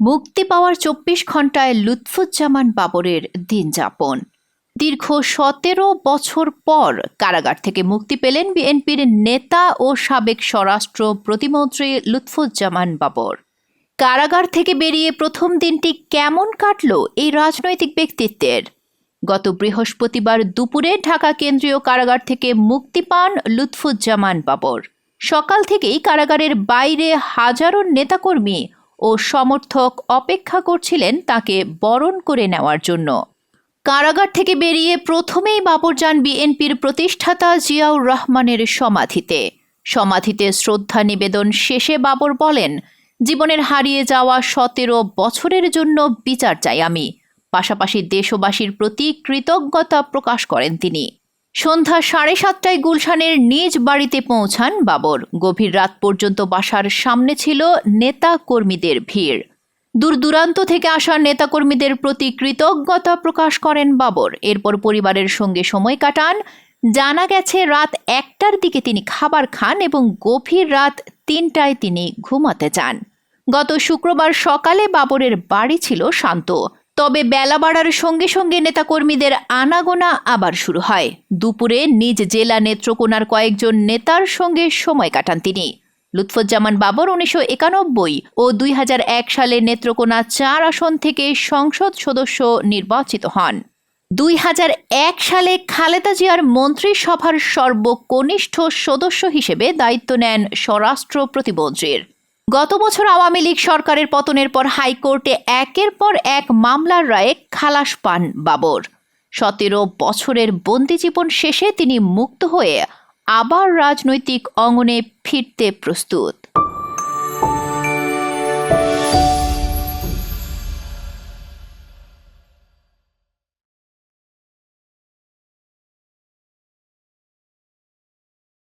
মুক্তি পাওয়ার চব্বিশ ঘন্টায় লুৎফুজ্জামান বাবরের দিন যাপন। দীর্ঘ সতেরো বছর পর কারাগার থেকে মুক্তি পেলেন বিএনপির নেতা ও সাবেক স্বরাষ্ট্র প্রতিমন্ত্রী লুৎফুজ্জামান বাবর। কারাগার থেকে বেরিয়ে প্রথম দিনটি কেমন কাটল এই রাজনৈতিক ব্যক্তিত্বের? গত বৃহস্পতিবার দুপুরে ঢাকা কেন্দ্রীয় কারাগার থেকে মুক্তি পান লুৎফুজ্জামান বাবর। সকাল থেকেই কারাগারের বাইরে হাজারো নেতাকর্মী ও সমর্থক অপেক্ষা করছিলেন তাকে বরণ করে নেওয়ার জন্য। কারাগার থেকে বেরিয়ে প্রথমেই বাবর যান বিএনপির প্রতিষ্ঠাতা জিয়াউর রহমানের সমাধিতে। সমাধিতে শ্রদ্ধা নিবেদন শেষে বাবর বলেন, জীবনের হারিয়ে যাওয়া সতেরো বছরের জন্য বিচার চাই আমি। পাশাপাশি দেশবাসীর প্রতি কৃতজ্ঞতা প্রকাশ করেন তিনি। সন্ধ্যা সাড়ে সাতটায় গুলশানের নিজ বাড়িতে পৌঁছান বাবর। গভীর রাত পর্যন্ত বাসার সামনে ছিল নেতা কর্মীদের ভিড়। দূর দূরান্ত থেকে আসা নেতাকর্মীদের প্রতি কৃতজ্ঞতা প্রকাশ করেন বাবর। এরপর পরিবারের সঙ্গে সময় কাটান। জানা গেছে, রাত একটার দিকে তিনি খাবার খান এবং গভীর রাত তিনটায় তিনি ঘুমাতে যান। গত শুক্রবার সকালে বাবরের বাড়ি ছিল শান্ত। তবে বেলা বাড়ার সঙ্গে সঙ্গে নেতাকর্মীদের আনাগোনা আবার শুরু হয়। দুপুরে নিজ জেলা নেত্রকোনার কয়েকজন নেতার সঙ্গে সময় কাটান তিনি। লুৎফুজ্জামান বাবর উনিশশো একানব্বই ও দুই সালে নেত্রকোনা চার আসন থেকে সংসদ সদস্য নির্বাচিত হন। দুই সালে খালেদা জিয়ার মন্ত্রিসভার সর্বকনিষ্ঠ সদস্য হিসেবে দায়িত্ব নেন স্বরাষ্ট্র প্রতিমন্ত্রীর। গত বছর আওয়ামী লীগ সরকারের পতনের পর হাইকোর্টে একের পর এক মামলার রায়ে খালাস পান বাবর। সতেরো বছরের বন্দি জীবন শেষে তিনি মুক্ত হয়ে আবার রাজনৈতিক অঙ্গনে ফিরতে প্রস্তুত।